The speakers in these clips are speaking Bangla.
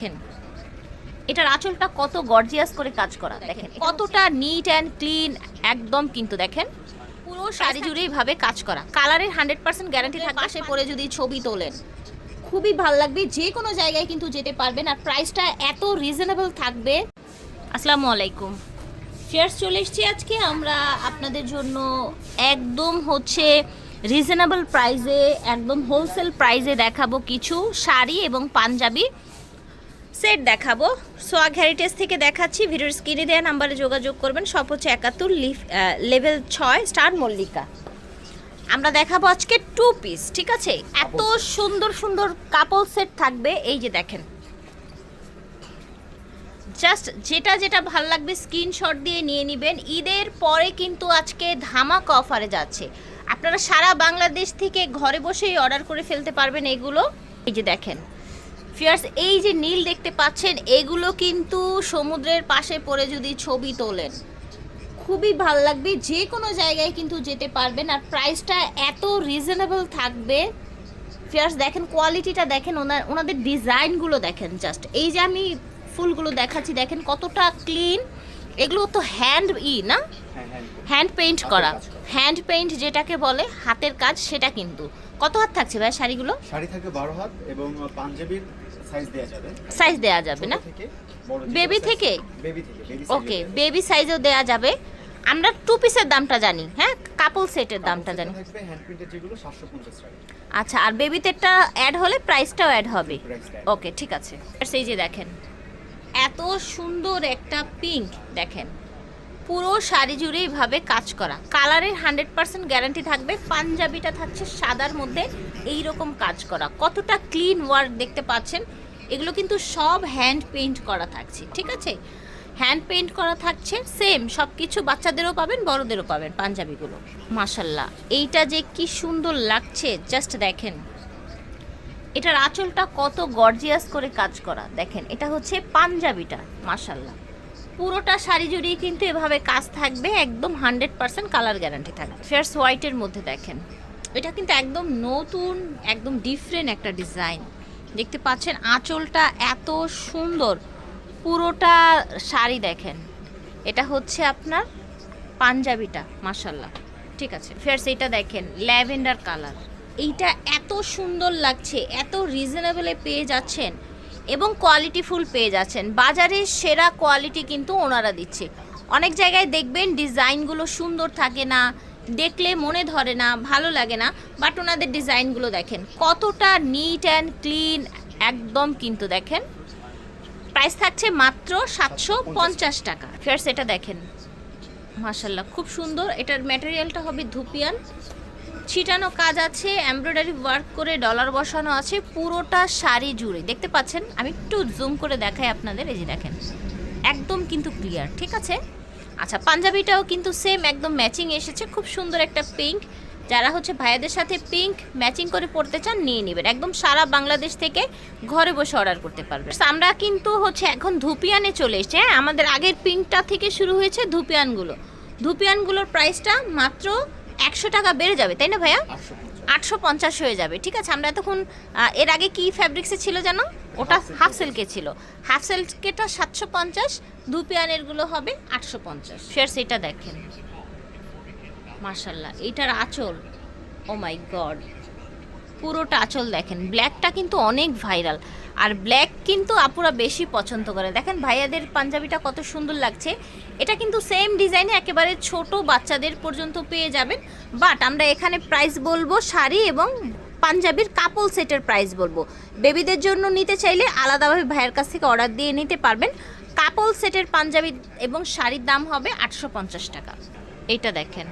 দেখেন এটার আঁচলটা কত গর্জিয়াস করে কাজ করা দেখেন কতটা নিট অ্যান্ড ক্লিন একদম কিন্তু দেখেন পুরো শাড়ি জুড়েই ভাবে কাজ করা। কালারের হান্ড্রেড পার্সেন্ট গ্যারান্টি থাকে পাশে পরে যদি ছবি তোলেন খুবই ভালো লাগবে যে কোনো জায়গায় কিন্তু যেতে পারবেন আর প্রাইসটা এত রিজনেবল থাকবে। আসসালামু আলাইকুম। ফেয়ার্স চলে এসেছি আজকে আমরা আপনাদের জন্য একদম হচ্ছে রিজনেবল প্রাইসে একদম হোলসেল প্রাইসে দেখাবো কিছু শাড়ি এবং পাঞ্জাবি। সেট দেখাবো। সোয়াগ হেরিটেজ থেকে দেখাচ্ছি। ভিডিওর স্ক্রিনে দেওয়া নাম্বারে যোগাযোগ করবেন। সব হচ্ছে একাত্তর লিফ লেভেল ছয় স্টার মল্লিকা। আমরা দেখাবো আজকে টু পিস ঠিক আছে? এত সুন্দর সুন্দর কাপল সেট থাকবে। এই যে দেখেন। জাস্ট যেটা যেটা ভালো লাগবে স্ক্রিনশট দিয়ে নিয়ে নেবেন। ঈদের পরে কিন্তু আজকে ধামাক অফারে যাচ্ছে। আপনারা সারা বাংলাদেশ থেকে ঘরে বসেই অর্ডার করে ফেলতে পারবেন এগুলো। এই যে দেখেন। ফিয়ার্স এই যে নীল দেখতে পাচ্ছেন এগুলো কিন্তু সমুদ্রের পাশে পড়ে যদি ছবি তোলেন। খুবই ভালো লাগবে যে কোনো জায়গায় কিন্তু যেতে পারবেন। আর প্রাইসটা এত রিজনেবল থাকবে। ফিয়ার্স দেখেন কোয়ালিটিটা দেখেন ওনার ওনাদের ডিজাইনগুলো দেখেন জাস্ট এই যে আমি ফুলগুলো দেখাচ্ছি দেখেন কতটা ক্লিন এগুলো তো হ্যান্ড ই না হ্যান্ড পেইন্ট করা। হ্যান্ড পেইন্ট যেটাকে বলে হাতের কাজ সেটা কিন্তু। কত হাত থাকছে ভাই শাড়িগুলো? শাড়ি থাকবে বারো হাত এবং পাঞ্জাবির সাইজ দেওয়া যাবে। সাইজ দেওয়া যাবে না? থেকে? বেবি থেকে? ওকে বেবি সাইজও দেয়া যাবে। আমরা টু পিসের দামটা জানি হ্যাঁ? কাপল সেটের দামটা জানি। থাকবে হ্যান্ড প্রিন্টের যেগুলো 750 টাকা। আচ্ছা আর বেবিতেরটা অ্যাড হলে প্রাইসটাও অ্যাড হবে? ওকে ঠিক আছে। সেই যে দেখেন এত সুন্দর একটা পিঙ্ক দেখেন। পুরো শাড়ি জুড়ে এইভাবে কাজ করা। কালারের হান্ড্রেড পার্সেন্ট গ্যারান্টি থাকবে। পাঞ্জাবিটা থাকছে সাদার মধ্যে। এই রকম কাজ করা। কতটা ক্লিন ওয়ার্ক দেখতে পাচ্ছেন? এগুলো কিন্তু সব হ্যান্ড পেইন্ট করা থাকছে, ঠিক আছে? হ্যান্ড পেইন্ট করা থাকছে সেম সব কিছু বাচ্চাদেরও পাবেন, বড়দেরও পাবেন, পাঞ্জাবিগুলো। মাশাল্লাহ, এইটা যে কি সুন্দর লাগছে জাস্ট দেখেন। এটার আঁচলটা কত গর্জিয়াস করে কাজ করা, দেখেন, এটা হচ্ছে পাঞ্জাবিটা, মাশাল্লাহ। পুরোটা শাড়ি জুড়েই কিন্তু এভাবে কাজ থাকবে, একদম হান্ড্রেড পার্সেন্ট কালার গ্যারান্টি থাকবে। ফেয়ার্স হোয়াইটের মধ্যে দেখেন, এটা কিন্তু একদম নতুন, একদম ডিফারেন্ট একটা ডিজাইন দেখতে পাচ্ছেন আঁচলটা এত সুন্দর। পুরোটা শাড়ি দেখেন। এটা হচ্ছে আপনার পাঞ্জাবিটা মাশাল্লাহ ঠিক আছে। ফেয়ার্স এটা দেখেন, ল্যাভেন্ডার কালার। এইটা এত সুন্দর লাগছে, এত রিজনেবলে পেয়ে যাচ্ছেন এবং কোয়ালিটিফুল পেয়ে যাচ্ছেন। বাজারে সেরা কোয়ালিটি কিন্তু ওনারা দিচ্ছে। অনেক জায়গায় দেখবেন ডিজাইনগুলো সুন্দর থাকে না দেখলে মনে ধরে না, ভালো লাগে না বাট ওনাদের ডিজাইনগুলো দেখেন, কতটা নিট অ্যান্ড ক্লিন একদম কিন্তু দেখেন। প্রাইস থাকছে মাত্র সাতশো পঞ্চাশ টাকা। ফেয়ার্স এটা দেখেন মাশাল্লাহ খুব সুন্দর। এটার ম্যাটেরিয়ালটা হবে ধুপিয়ান। ছিটানো কাজ আছে এমব্রয়ডারি ওয়ার্ক করে ডলার বসানো আছে, পুরোটা শাড়ি জুড়ে। দেখতে পাচ্ছেন? আমি একটু জুম করে দেখাই আপনাদের, এই যে দেখেন, একদম কিন্তু ক্লিয়ার ঠিক আছে? আচ্ছা পাঞ্জাবিটাও কিন্তু সেম একদম ম্যাচিং এসেছে। খুব সুন্দর একটা পিঙ্ক যারা হচ্ছে ভাইয়াদের সাথে পিঙ্ক ম্যাচিং করে পড়তে চান, নিয়ে নেবেন। একদম সারা বাংলাদেশ থেকে ঘরে বসে অর্ডার করতে পারবেন। আমরা কিন্তু হচ্ছে এখন ধুপিয়ানে চলে এসেছে। হ্যাঁ আমাদের আগের পিঙ্কটা থেকে শুরু হয়েছে ধুপিয়ানগুলো। ধুপিয়ানগুলোর প্রাইসটা মাত্র একশো টাকা বেড়ে যাবে, তাই না ভাইয়া? 850 আটশো পঞ্চাশ হয়ে যাবে ঠিক আছে? আমরা এতক্ষণ এর আগে কি ফ্যাব্রিক্সে ছিল যেন ওটা হাফ সিল্কে ছিল। হাফ সিল্কেটা সাতশো পঞ্চাশ দু পেয়ারেরগুলো হবে আটশো পঞ্চাশ। ফের সেটা দেখেন। মার্শাল্লাহ এইটার আঁচল ও মাই গড পুরোটা আঁচল দেখেন। ব্ল্যাকটা কিন্তু অনেক ভাইরাল। আর ব্ল্যাক কিন্তু আপুরা বেশি পছন্দ করে। দেখেন ভাইয়াদের পাঞ্জাবিটা কত সুন্দর লাগছে। এটা কিন্তু সেম ডিজাইনে একেবারে ছোট বাচ্চাদের পর্যন্ত পেয়ে যাবেন। বাট আমরা এখানে প্রাইস বলব শাড়ি এবং পাঞ্জাবির কাপল সেটের প্রাইস বলব। বেবিদের জন্য নিতে চাইলে আলাদাভাবে ভাইয়ের কাছ থেকে অর্ডার দিয়ে নিতে পারবেন। কাপল সেটের পাঞ্জাবি এবং শাড়ির দাম হবে আটশো পঞ্চাশ টাকা। এটা দেখেন।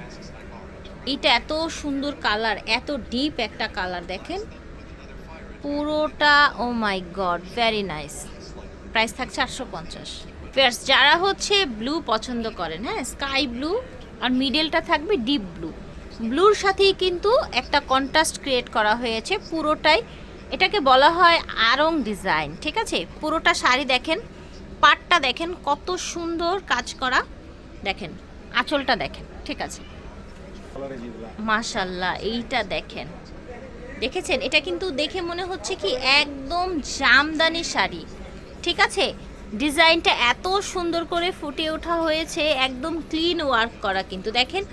এটা এত সুন্দর কালার, এত ডিপ একটা কালার দেখেন। পুরোটা ও my god very nice price থাকছে আটশো পঞ্চাশ। যারা হচ্ছে ব্লু পছন্দ করেন হ্যাঁ স্কাই ব্লু আর মিডলটা থাকবে ডিপ ব্লু ব্লুর সাথেই কিন্তু একটা কন্ট্রাস্ট ক্রিয়েট করা হয়েছে পুরোটাই। এটাকে বলা হয় আরং ডিজাইন ঠিক আছে? পুরোটা শাড়ি দেখেন, পাটটা দেখেন, কত সুন্দর কাজ করা। দেখেন, আঁচলটা দেখেন, ঠিক আছে? মাশাল্লাহ এইটা দেখেন। দেখেছেন? এটা কিন্তু দেখে মনে হচ্ছে কি একদম জামদানি শাড়ি। ঠিক আছে? ডিজাইনটা এত সুন্দর করে ফুটে ওঠা হয়েছে, একদম ক্লিন ওয়ার্ক করা কিন্তু। দেখেন,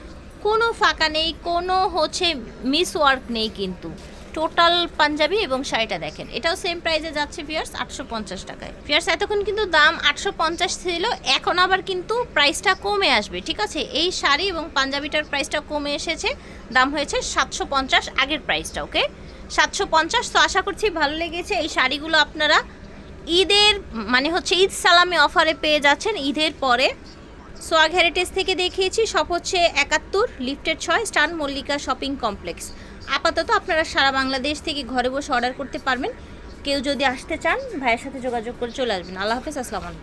কোনো ফাঁকা নেই, কোনো হচ্ছে মিস ওয়ার্ক নেই কিন্তু। টোটাল পাঞ্জাবি এবং শাড়িটা দেখেন। এটাও সেম প্রাইসে যাচ্ছে ফিয়ার্স আটশো পঞ্চাশ টাকায়। ফিয়ার্স এতক্ষণ কিন্তু দাম আটশো পঞ্চাশ ছিল, এখন আবার কিন্তু প্রাইসটা কমে আসবে, ঠিক আছে? এই শাড়ি এবং পাঞ্জাবিটার প্রাইসটা কমে এসেছে, দাম হয়েছে সাতশো পঞ্চাশ আগের প্রাইসটা ওকে সাতশো পঞ্চাশ, তো আশা করছি ভালো লেগেছে। এই শাড়িগুলো আপনারা ঈদের মানে হচ্ছে ঈদ সালামি অফারে পেয়ে যাচ্ছেন, ঈদের পরে। সোয়াগ হেরিটেজ থেকে দেখিয়েছি সব হচ্ছে একাত্তর লিফটের ছয় স্টান মল্লিকা শপিং কমপ্লেক্স আপাতত আপনারা সারা বাংলাদেশ থেকে ঘরে বসে অর্ডার করতে পারবেন। কেউ যদি আসতে চান, ভাইয়ের সাথে যোগাযোগ করে চলে আসবেন। আল্লাহ হাফিজ, আসসালাম